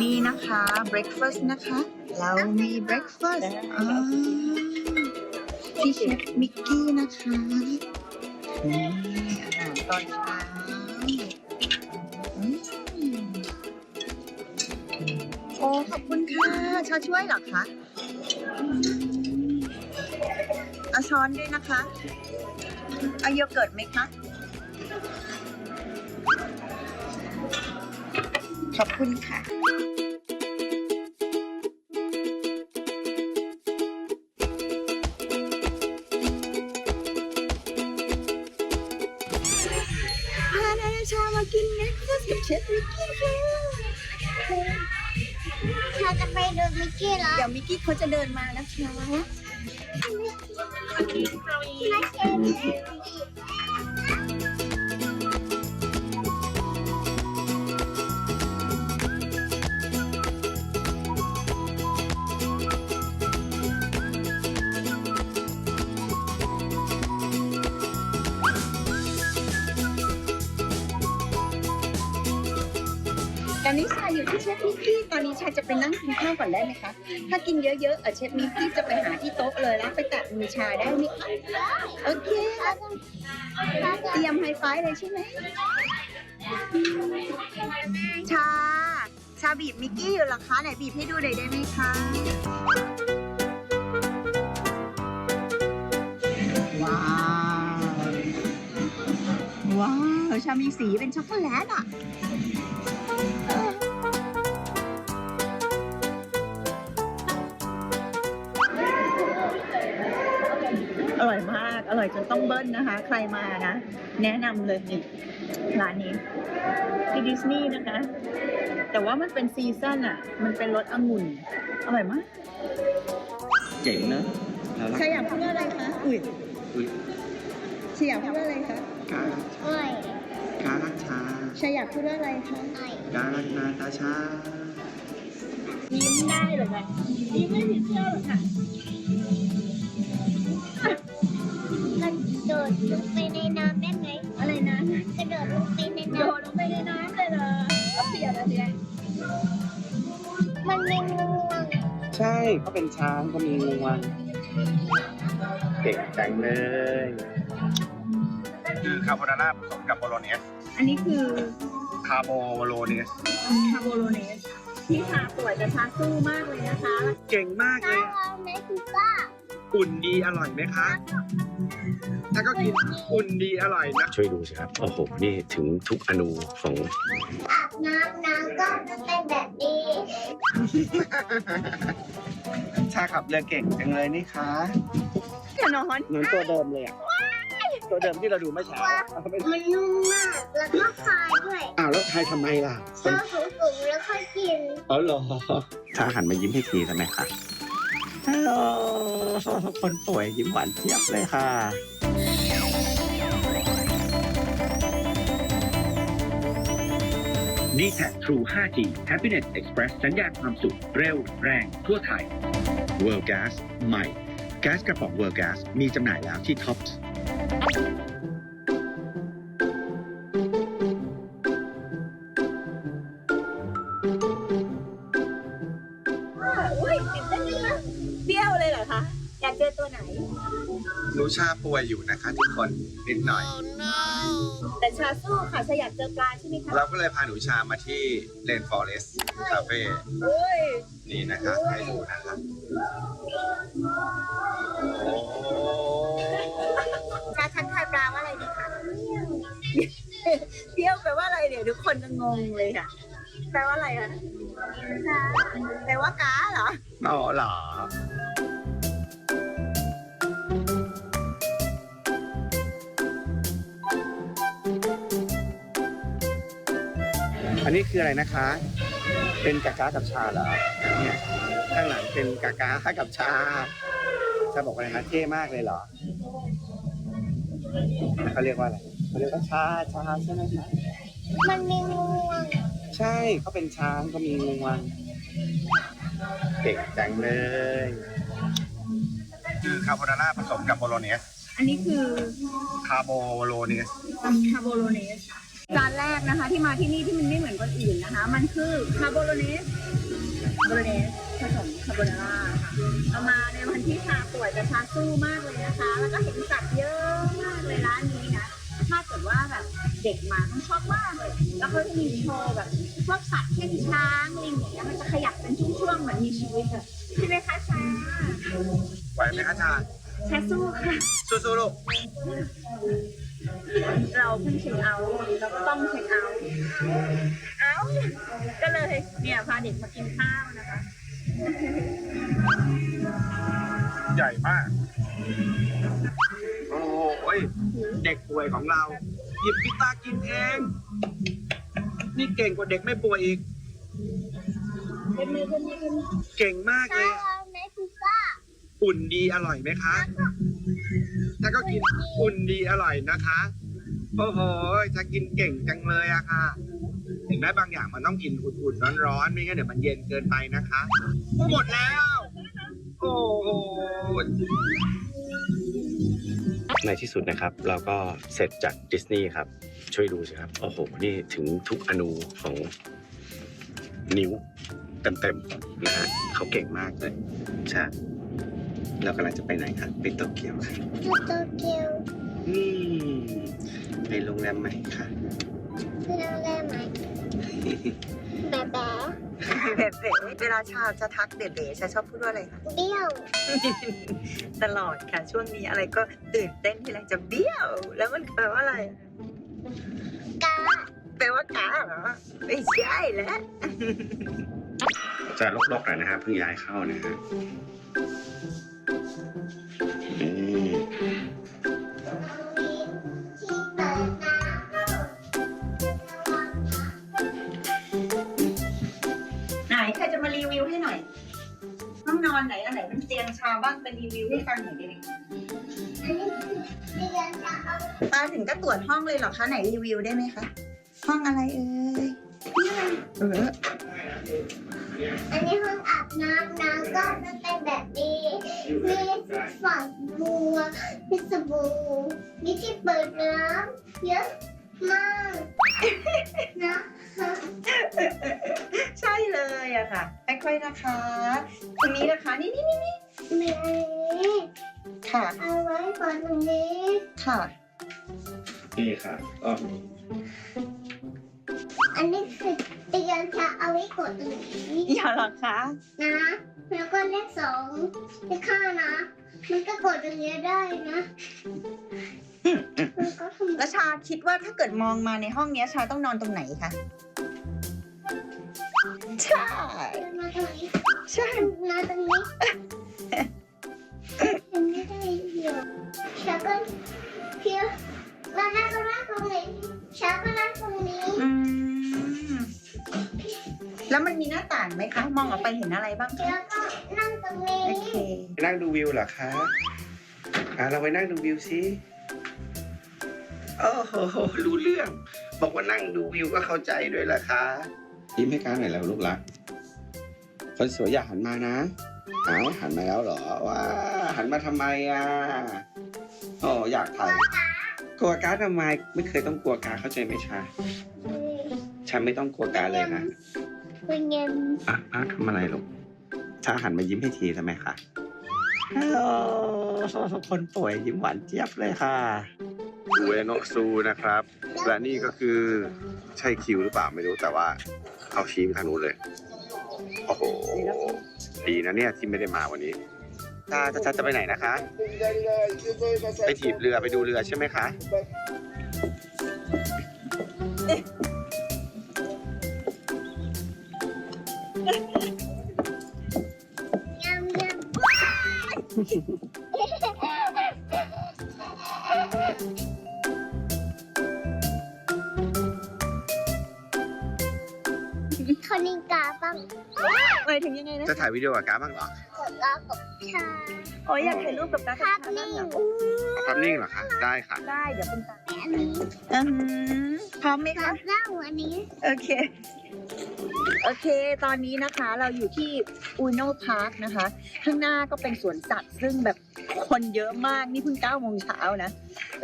นี่นะคะ breakfast นะคะ เรามี breakfast อ่าที่เชฟมิกกี้นะคะนี่อาหารตอนเช้าโอ้ขอบคุณค่ะชาช่วยเหรอคะเอาช้อนด้วยนะคะเอาโยเกิร์ตไหมคะขอบคุณค่ะ ชามากินเน็กฟสกับเชฟมิกกี้ค่ะชาจะไปดูมิกกี้แล้วเดี๋ยวมิกกี้เขาจะเดินมานะคะมาเชฟ ชาจะไปนั่งกินข้าวก่อนได้ไหมคะ ถ้ากินเยอะๆเออเชฟมิกกี้จะไปหาที่โต๊ะเลยแล้วไปแตะมือชาได้ไหมคะโอเค เตรียมไฮไฟเลยใช่ไหม ชา ชาบีบมิกกี้อยู่หรอคะไหนบีบให้ดูหน่อยได้ไหมคะว้าว ว้าว ชามีสีเป็นช็อกโกแลตอะ อร่อยมาก อร่อยจนต้องเบิ้ลนะคะ ใครมานะ แนะนำเลยนี่ร้านนี้ที่ดิสนีย์นะคะ แต่ว่ามันเป็นซีซั่นอะ มันเป็นรสองุ่น อร่อยมาก เจ๋งนะแล้วรักใครอยากพูดว่าอะไรคะ อุ้ยอุ๊ยชายอยากพูดว่าอะไรคะกาโอ้ยการักชาชายอยากพูดว่าอะไรคะโอ้ยการักนาตาชา ยิ้มได้เหรอคะยิ้มไม่ผิดเชื่อหรอคะ ลงไปในน้ำได้ไหมอะไรนะ กระโดดลงไปในโดน้ดลงไปในน้ำเลยเหรอก็เปียกอะสิำมันไม่งวงใช่เขาเป็นช้างเขามีงวงเก่งจังเลยคือคาโบนาร่าผสมกับโบโลเนสอันนี้คือคาโบโลเนสคาโบโลเนสที่ชาสวยแต่ชาสู้มากเลยนะคะ เก่งมากเลถ้ายเราในพิซซ่า อุ่นดีอร่อยไหมคะถ้าก็กินอุ่นดีอร่อยนะช่วยดูสิครับ โอ้โห นี่ถึงทุกอนูของ อาบน้ำน้ำก็เป็นแบบนี้ชาขับเรือเก่งจังเลยนี่คะแน่นอนเหมือนตัวเดิมเลยอะ ตัวเดิมที่เราดูเมื่อเช้าเอาไม่มันนุ่มมากแล้วก็คลายด้วยอ้าวแล้วใครทำไมล่ะชอบสูงๆแล้วค่อยกิน อ๋อเหรอถ้าหันมายิ้มให้ทีทำไมคะ ฮัลโหลคนป่วยยิ้มหวานเจี๊ยบเลยค่ะ d t a c True 5G Happiness Express สัญญาณความสุข เร็ว แรง ทั่วไทย World Gas ใหม่ แก๊สกระป๋อง World Gas มีจำหน่ายแล้วที่ Tops อุ้ย หนูชาป่วยอยู่นะคะทุกคนนิดหน่อย แต่ชาสู้ค่ะชาอยากเจอปลาใช่ไหมคะเราก็เลยพาหนูชามาที่เลนฟอเรสคาเฟ่อุ้ยนี่นะคะให้ดูนะคะโอ้ชาทักทายปลาว่าอะไรดีคะเป็นงงเลยค่ะ แปลว่าอะไรคะแปลว่ากาเหรออ๋อเหรอ อันนี้คืออะไรนะคะ เป็นกากากับชาเหรอเนี่ยข้างหลังเป็นกากากับชา จะบอกว่าอะไรคะเท่มากเลยเหรอเขาเรียกว่าอะไรเขาเรียกว่าชาชาใช่ไหมคะมันมีงวงใช่เขาเป็นช้างก็มีงวงเก่งจังเลยคือคาโบนาร่าผสมกับโบโลเนสอันนี้คือคาโบโลเนสคาโบโลเนส จานแรกนะคะ ที่มาที่นี่ที่มันไม่เหมือนคนอื่นนะคะ มันคือคาโบโลเนสโบโลเนสผสมคาโบนาร่าค่ะเอามาในวันที่ชาป่วยแต่ชาสู้มากเลยนะคะ แล้วก็เห็นสัตว์เยอะมากเลยร้านนี้นะถ้าเกิดว่าแบบเด็กมาต้องชอบมากเลย แล้วเขาจะมีโชว์แบบพวกสัตว์เช่นช้างลิงอย่างเงี้ยมันจะขยับเป็นช่วงๆเหมือนมีชีวิตอะใช่ไหมคะชาไหวไหมคะชาชาสู้ค่ะสู้ๆลูก เราเพิ่งเช็คเอาท์เราก็ต้องเช็คเอาท์เอ้าก็เลยเนี่ยพาเด็กมากินข้าวนะคะ ใหญ่มาก โอ้โหยเด็กป่วยของเรา หยิบพิซซ่ากินเอง นี่เก่งกว่าเด็กไม่ป่วยอีก เป็นมือเป็นมือเป็นมือเก่งมากเลถ้ายเราในพิซซ่า อุ่นดีอร่อยไหมคะ ถ้าก็กินอุ่นดีอร่อยนะคะ โอ้โหจะกินเก่งจังเลยอะค่ะ เห็นไหมบางอย่างมันต้องกินอุ่นๆร้อนๆไม่งั้นเดี๋ยวมันเย็นเกินไปนะคะ หมดแล้ว โอ้โห ในที่สุดนะครับ เราก็เสร็จจากดิสนีย์ครับ ช่วยดูสิครับ โอ้โห นี่ถึงทุกอนูของนิ้วเต็มๆนะฮะเขาเก่งมากเลย ใช่ เรากำลังจะไปไหนครับไปโตเกียวครับที่โตเกียวอืมไปโรงแรมใหม่ค่ะคือเราแรกไหมแบบแบบเบ๋เบ๋เวลาชาจะทักเบ๋เบ๋ชาชอบพูดว่าอะไรคะเบี้ยว ตลอดค่ะ ช่วงนี้อะไรก็ตื่นเต้นทีไรจะเบี้ยว แล้วมันแปลว่าอะไรกาแปลว่ากาเหรอ ไม่ใช่แล้วจะลกๆหน่อยนะฮะเพิ่งย้ายเข้านะฮะ บ้างเป็นรีวิวให้ฟังหน่อยได้ไหมอันนี้คือเตียงจะเอาตาถึงก็ตรวจห้องเลยเหรอคะไหนรีวิวได้ไหมคะห้องอะไรเอ่ยนี่อะไรเอออันนี้ห้องอาบน้ำน้ำก็จะเป็นแบบนี้มีฝักบัวมีสบู่มีที่เปิดน้ำเยอะมาก นะใช่เลยอะค่ะค่อยๆนะคะตรงนี้นะคะนี่นี่นี่นี่มีอันนี้ค่ะ เอาไว้ก่อนตรงนี้ค่ะ นี่ค่ะก็อันนี้คือเตียงจะเอาไว้กดตรงนี้อย่าหรอคะนะ แล้วก็เลขสองเลขห้านะ มันก็กดตรงนี้ได้นะ มันก็ทำแล้วชาคิดว่าถ้าเกิดมองมาในห้องเนี้ยชาต้องนอนตรงไหนคะ ใช่มาตรงนี้ใช่มาตรงนี้ยังไม่ได้อยู่ฉันก็เพียงมานั่งก็นั่งตรงนี้ฉันก็นั่งตรงนี้อืม แล้วมันมีหน้าต่างไหมคะ มองออกไปเห็นอะไรบ้างคะ แล้วก็นั่งตรงนี้ โอเคไปนั่งดูวิวเหรอคะอะเราไปนั่งดูวิวสิโอ้โหรู้เรื่อง บอกว่านั่งดูวิวก็เข้าใจด้วยล่ะคะยิ้มให้การหน่อยแล้วลูกรัก คนสวยอย่าหันมานะอ้าวหันมาแล้วเหรอว้าหันมาทำไมอะโอ้อยากถ่ายกลัวการดทำไมไม่เคยต้องกลัวการดเข้าใจไหมชาฉันไม่ต้องกลัวการดเลยนะเป็นเงินอะอะทำอะไรลูก ชาหันมายิ้มให้ทีทำไมคะฮัลโหลคนป่วยยิ้มหวานเจี๊ยบเลยค่ะอูเอโนะซูนะครับ และนี่ก็คือใช่คิวหรือเปล่าไม่รู้แต่ว่าเขาชี้ไปทางนู้นเลย โอ้โห ดีนะเนี่ยที่ไม่ได้มาวันนี้ชาจะจะไปไหนนะคะ ไปถีบเรือไปดูเรือใช่ไหมคะ คนนิงกาบ้างเอ้ยถึงยังไงนะจะถ่ายวิดีโอกับการดบ้างเหรอกดล้อกับชาโอ้ยอยากถ่ายรูปกับการภาพนิ่งเอาภาพนิ่งเหรอคะ ได้ค่ะ ได้เดี๋ยวเป็นตาอันนี้อืมพร้อมไหมกัคะบเล่าอันนี้ โอเค โอเค ตอนนี้นะคะเราอยู่ที่อุโนพาร์คนะคะ ข้างหน้าก็เป็นสวนสัตว์ ซึ่งแบบคนเยอะมาก นี่เพิ่ง9โมงเช้านะ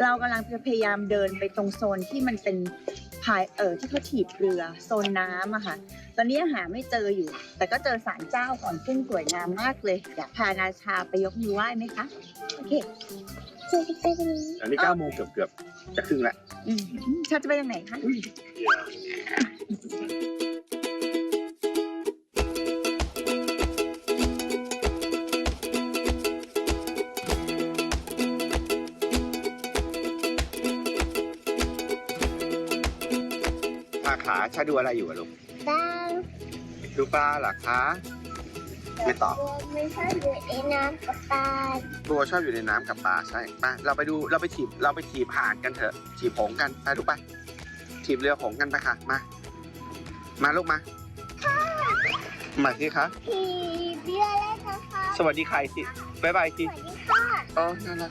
เรากำลังจะพยายามเดินไปตรงโซนที่มันเป็นพายเออที่เขาถีบเรือโซนน้ำอะค่ะ ตอนนี้หาไม่เจออยู่ แต่ก็เจอศาลเจ้าก่อนซึ่งสวยงามมากเลย อยากพานาชาไปยกมือไหว้ไหมคะ โอเคคือเป็นอันนี้อันนี้9โมงเกือบเกือบๆจะครึ่งแล้วอืมชาจะไปทางไหนคะข ขาชาดูอะไรอยู่อะลูกดาวดูปลาเหรอคะไม่ตอบตัวไม่ชอบอยู่ในน้ำกับปลาบัวชอบอยู่ในน้ำกับปลาใช่ไปเราไปดูเราไปถีบเราไปถีบห่านกันเถอะถีบหงส์กันไปลูกไปถีบเรือหงส์กันไปค่ะมา มาลูกมามาสิคะผีเบี้ยเล่นนะคะสวัสดีใครสิบ๊ายบายสิสวัสดีค่ะอ๋อน่ารัก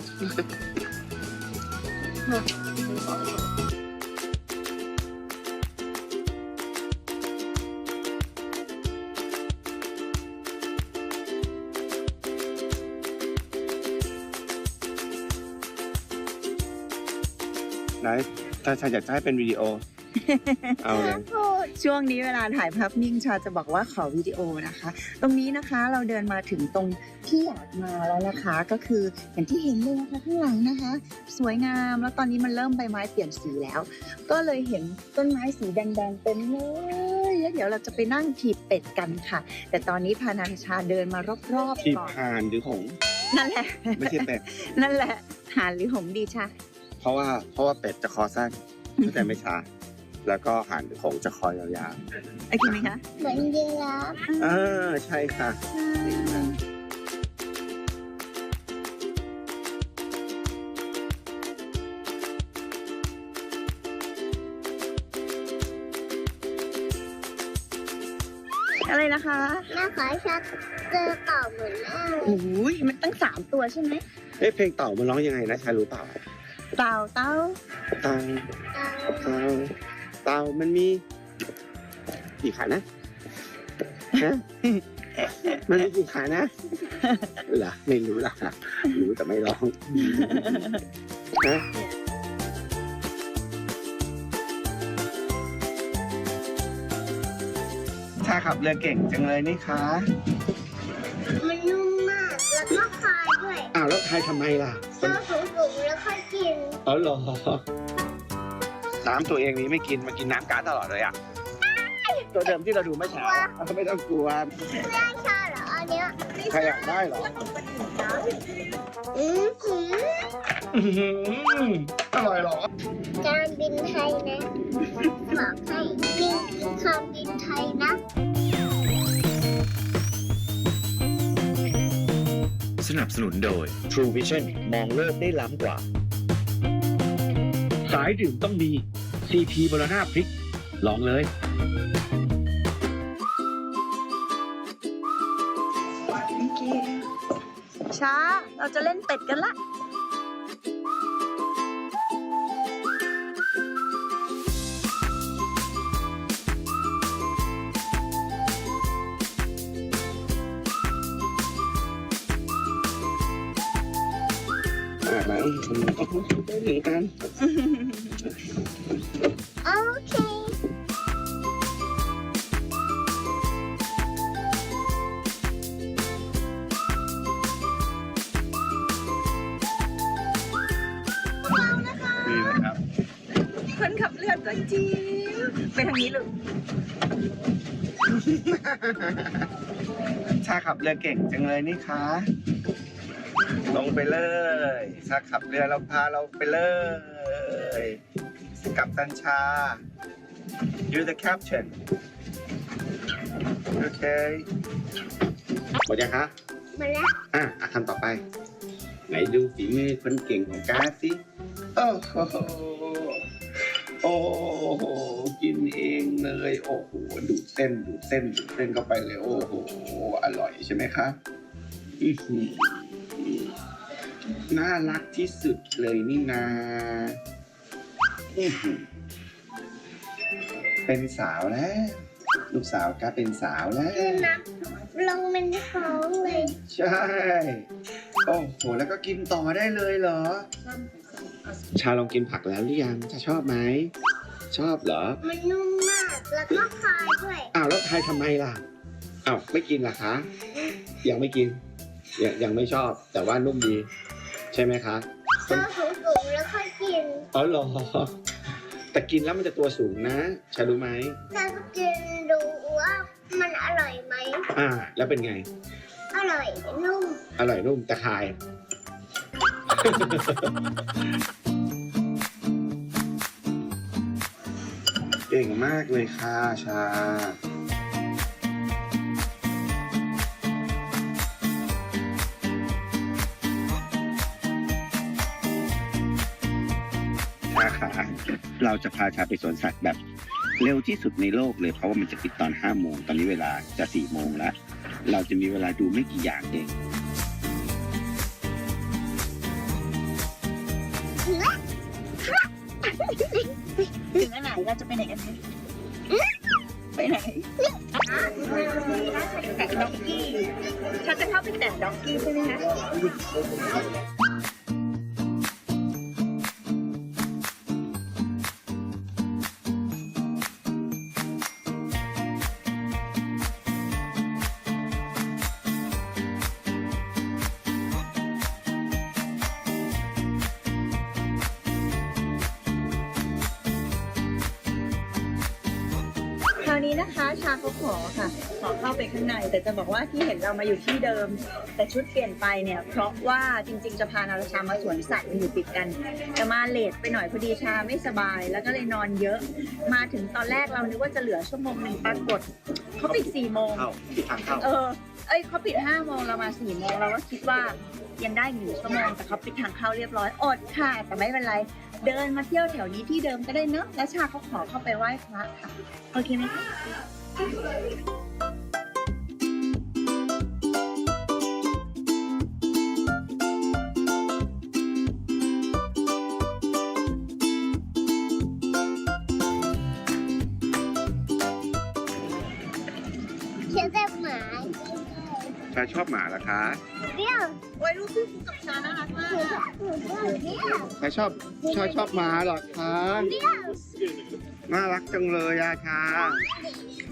ไหนถ้าชาอยากจะให้เป็นวิดีโอ เอาเลยพูดช่วงนี้เวลาถ่ายภาพนิ่งชาจะบอกว่าขอวิดีโอนะคะ ตรงนี้นะคะเราเดินมาถึงตรงที่อยากมาแล้วนะคะ ก็คืออย่างที่เห็นเลยนะคะข้างหลังนะคะ สวยงามแล้วตอนนี้มันเริ่มใบไม้เปลี่ยนสีแล้ว ก็เลยเห็นต้นไม้สีแดงๆเต็มเลยแล้วเดี๋ยวเราจะไปนั่งถีบเป็ดกันค่ะ แต่ตอนนี้พานาชาเดินมารอบถีบๆก่อนห่านหรือหงส์นั่นแหละ ไม่ใช่เป็ดนั่นแหละหานหรือหงส์ดีชะ เพราะว่าเพราะว่าเป็ดจะคอสั้นแต่ไม่ช้า แล้วก็ห่านหรือหงส์จะคอยาวโอเคไหมคะเหมือนยีราฟๆอ่าใช่ค่ะ อะไรนะคะแม่ขอชักเจอเต่าเหมือนแม่โอ้ยมันตั้งสามตัวใช่ไหม เอ๊ะเพลงเต่ามันร้องยังไงนะชายรู้เปล่า เต่าเต่าเต่าเต่าเต่าเต่ามันมีกี่ขานะฮะมันมีกี่ขานะเหรอไม่รู้ล่ะรู้แต่ไม่ร้องฮะชาขับเรือเก่งจังเลยนี่คะมันนุ่มมาก แล้วก็คายด้วยอ้าวแล้วไทยทำไมล่ะเจ้าสูงๆแล้วค่อย กินอ๋อเหรอน้ำตัวเองนี้ไม่กินมากินน้ำก๊าซตลอดเลยอะตัวเดิมที่เราดูเมื่อเช้าไม่ต้องกลัวไม่ใช่เหรออันเนี้ยใครอยากได้เหรออือหืออื้อหืออร่อยเหรอการบินไทยนะบอกให้นี่คือการบินไทยนะ สนับสนุนโดย True Vision มองโลกได้ล้ำกว่า สายดื่มต้องมีซีพีบรณาพริก ลองเลยช้า เราจะเล่นเป็ดกันละ อ่ามาอีกคงโอ้โหได้เหมือนกัน โอเคนี่นะครับ คนขับเรือตัวจิ๋วไปทางนี้ลูกชาขับเรือเก่งจังเลยนี่คะ ลงไปเลยชาขับเรือเราพาเราไปเลยกับตันชา you the captain โอเคหมดยังฮะมาแล้วอะอะคำต่อไป ไหนดูฝีมือคนเก่งของการ์ดสิโอ้โหโอ้โหกินเองเลย โอ้โหดูดเส้นดูดเส้นดูดเส้นเข้าไปเลย โอ้โหอร่อยใช่ไหมคะอื้อหือ น่ารักที่สุดเลยนี่นาอื้อหือเป็นสาวแล้ว ลูกสาวก็เป็นสาวแล้วคือน้ำลงมันในท้องเลยใช่ โอ้โห แล้วก็กินต่อได้เลยเหรอ ชาลองกินผักแล้วหรือยังชาชอบไหม ชอบเหรอ มันนุ่มมากแล้วก็คายด้วยอ้าวแล้วทายทำไมล่ะอ้าวไม่กินล่ะคะ ยังไม่กิน ยังยังไม่ชอบ แต่ว่านุ่มดี ใช่ไหมคะชอบสูงๆแล้วค่อยกินอ๋อเหรอแต่กินแล้วมันจะตัวสูงนะชารู้ไหมถ้ากินดูว่ามันอร่อยไหมอ่า แล้วเป็นไง อร่อยนุ่ม อร่อยนุ่มแต่คาย เก่งมากเลยค่ะชา ชาขา เราจะพาชาไปสวนสัตว์แบบเร็วที่สุดในโลกเลยเพราะว่ามันจะปิดตอน5โมงตอนนี้เวลาจะ4โมงแล้ว เราจะมีเวลาดูไม่กี่อย่างเองถึงอันไหนเราจะไปไหนกันไหมไปไหนแตะด็อกกี้ฉันจะเข้าไปแตะด็อกกี้ใช่ไหมคะาวนี้นะคะชาเขาขอค่ะ ขอเข้าไปข้างใน แต่จะบอกว่าที่เห็นเรามาอยู่ที่เดิม แต่ชุดเปลี่ยนไปเนี่ย เพราะว่าจริงๆ จะพานาราชามาสวนสัตว์มันอยู่ติดกันแต่มาเลทไปหน่อยพอดีชาไม่สบาย แล้วก็เลยนอนเยอะ มาถึงตอนแรกเรานึกว่าจะเหลือชั่วโมงหนึ่งปรากฏเขาปิดสี่โมงเข้าที่ทางเข้าเออเอ้ยเขาปิดห้าโมงเรามาสี่โมงเราก็คิดว่ายังได้หนึ่งชั่วโมงแต่เขาปิดทางเข้าเรียบร้อยอดค่ะ แต่ไม่เป็นไร เดินมาเที่ยวแถวนี้ที่เดิมก็ได้เนอะแล้วชาเขาขอเข้าไปไหว้พระค่ะ โอเคไหมคะเชื่อแต่หมาชาชอบหมาเหรอคะ เบี้ยวโอ้ยลูกพี่กับชาน่ารักมากหนูชอบหนูชอบเบี้ยวชาชอบชาชอบหมาเหรอคะเบี้ยวน่ารักจังเลยอะชา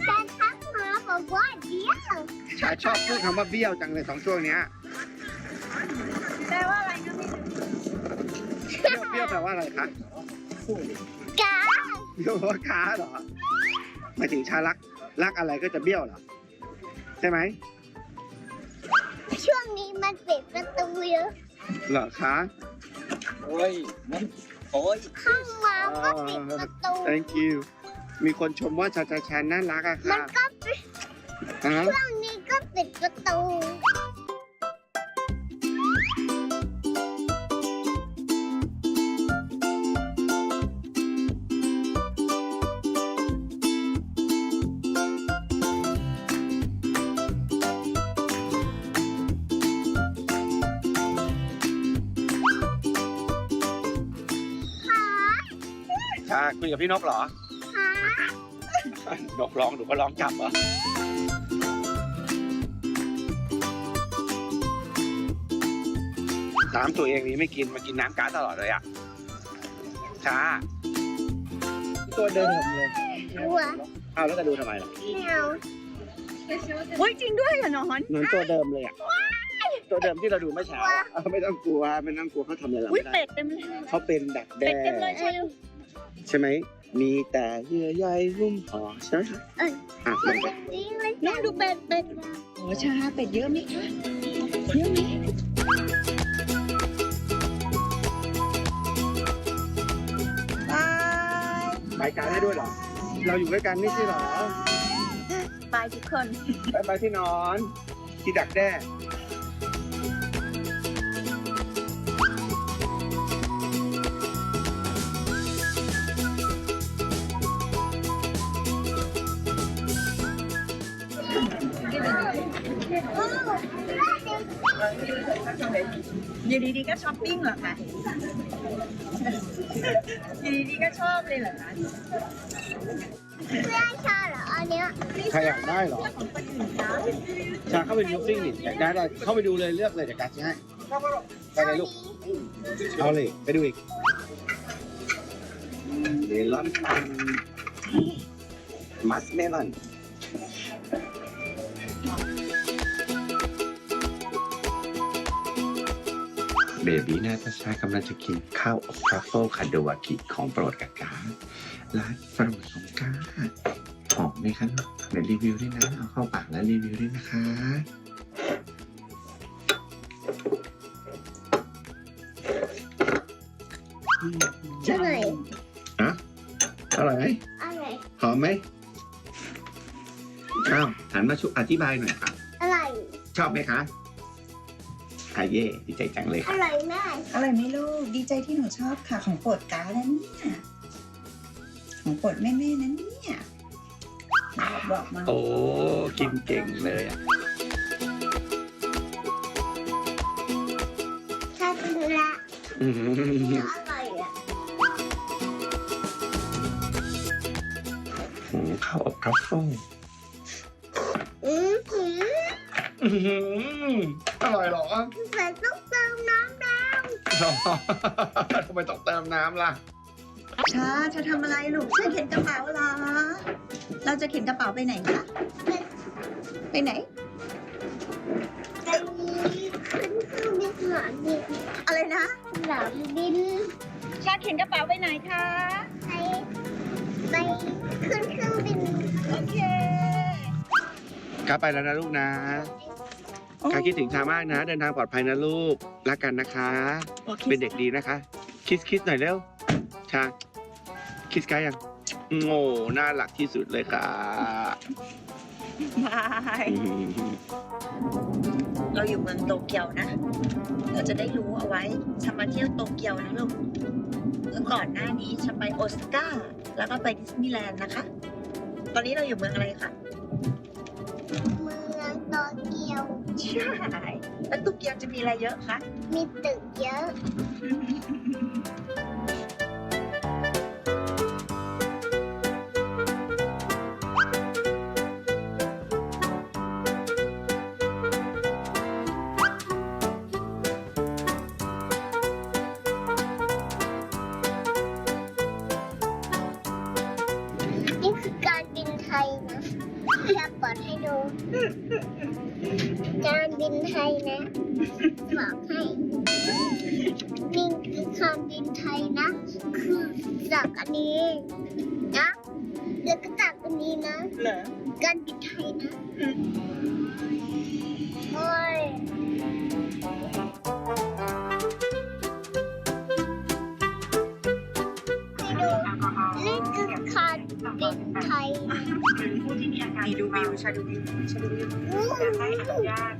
แต่ทักหมาบอกว่าเบี้ยวชาชอบพูดคำว่าเบี้ยวจังเลยสองช่วงเนี้ยแปลว่าอะไรนะพี่เบี้ยวเบี้ยวแปลว่าอะไรคะกาเบี้ยวแปลว่าค้าเหรอหมายถึงชารักรักอะไรก็จะเบี้ยวเหรอใช่ไหมช่วงนี้ มันปิดประตูเยอะเหรอคะโอ้ยมันโอ้ยเข้ามาก็ปิดประตู thank you มีคนชมว่าชาชาชาน่ารักอะมัค่ะนก็ปิดฮะช่วงนี้ก็ปิดประตู คุยกับพี่นกเหรอค่ะนกร้องหนูก็ร้องกลับเหรอน้ำตัวเองนี้ไม่กินมากินน้ำก๊าซตลอดเลยอะชาตัวเดิมเลยกลัวอ้าวแล้วจะดูทำไมล่ะแมวโอ้ยจริงด้วยเหรอนอนเหมือนตัวเดิมเลยอะตัวเดิมที่เราดูเมื่อเช้าอะเออไม่ต้องกลัวไม่ต้องกลัวเขาทำอะไรเราอุ้ยไม่เป็ได้ดเต็มเลยเขาเป็นดักแด้ เป็ดเต็มเลยใช่ไหม ใช่ไหม มีแต่เยื่อใยหุ้มห่อใช่ไหมคะอะลองไปนี่มันน้องดูเป็ดเป็ดโอ้ชาเป็ดเยอะไหมคะเยอะไหมบายไปกันได้ด้วยเหรอ เราอยู่ด้วยกันไม่ใช่เหรอ บายทุกคน ไปไปที่นอน ที่ดักแด้ อยู่ดีๆก็ช้อปปิ้งเหรอคะอยู่ดีๆก็ชอบเลยเหรอคะไม่ได้ชาเหรออันเนี้ยใครอยากได้เหรอองคนอื่นเขาชาเข้าไปดูซิ่งดิอยากได้อะไรเข้าไปดูเลยเลือกเลยเดี๋ยวกัดให้ไปเลยลูกเอาเลยไปดูอีกเมลอนมัสเมลอน เบบี้นาตาชากำลังจะกินข้าวอบทรัฟเฟิลคาโดวากิของโปรดกาการ้านโปรดของกาหอมไหมคะเดี๋ยวรีวิวด้วยนะ เอาเข้าปากแล้วรีวิวด้วยนะคะ อร่อยอะอร่อยไหมอร่อยหอมไหมอ้าวหันมาชุอธิบายหน่อยครับอร่อยชอบไหมคะ อาเย่ดีใจจังเลยอค่ะ ร่อยมากอร่อยไหมลูก ดีใจที่หนูชอบค่ะ ของโปรดการ์ดนะเนี่ย ของโปรดแม่ๆนะเนี่ยบอกบอกมา โอ้กินเก่งเลยอะชาติละอื้อหืออร่อยอะหือข้าวอบทรัฟเฟิลอือหื ออื้อหืออร่อยเหรอแต่ต้องเติมน้ำแล้วทำไมต้องเติมน้ำล่ะชาจะทำอะไรลูกช่วยเข็นกระเป๋าเหรอ เราจะเข็นกระเป๋าไปไหนคะ ไปไหน ไปขึ้นเครื่องบินสนามบินอะไรนะสนามบินชาเข็นกระเป๋าไปไหนคะ ไปไปขึ้นเครื่องบินโอเคกาไปแล้วนะลูกนะ กาคิดถึงชามากนะ เดินทางปลอดภัยนะลูก รักกันนะคะโอเคเป็นเด็กดีนะคะ คิสคิสหน่อยเร็ว ชา คิสกายังโง่น่ารักที่สุดเลยค่ะบายเราอยู่เมืองโตเกียวนะ เราจะได้รู้เอาไว้ฉันมาเที่ยวโตเกียวนะลูกเมื่อก่อนหน้านี้ฉันไปโอซาก้า แล้วก็ไปดิสนีย์แลนด์นะคะ ตอนนี้เราอยู่เมืองอะไรคะเมืองโตเกี ยว ใช่แล้วโตเกียวจะมีอะไรเยอะคะ มีตึกเยอะ นี่คือการบินไทยนะ แค่เปิดให้ดู การบินไทยนะบอกให้นี่คือการบินไทยนะ คือจากอันนี้นะแล้วก็จากอันนี้นะเหรอการบินไทยนะ การบินไทยมีดูวิวชาดูวิวชาดูวิวอู้ให้อนุญาต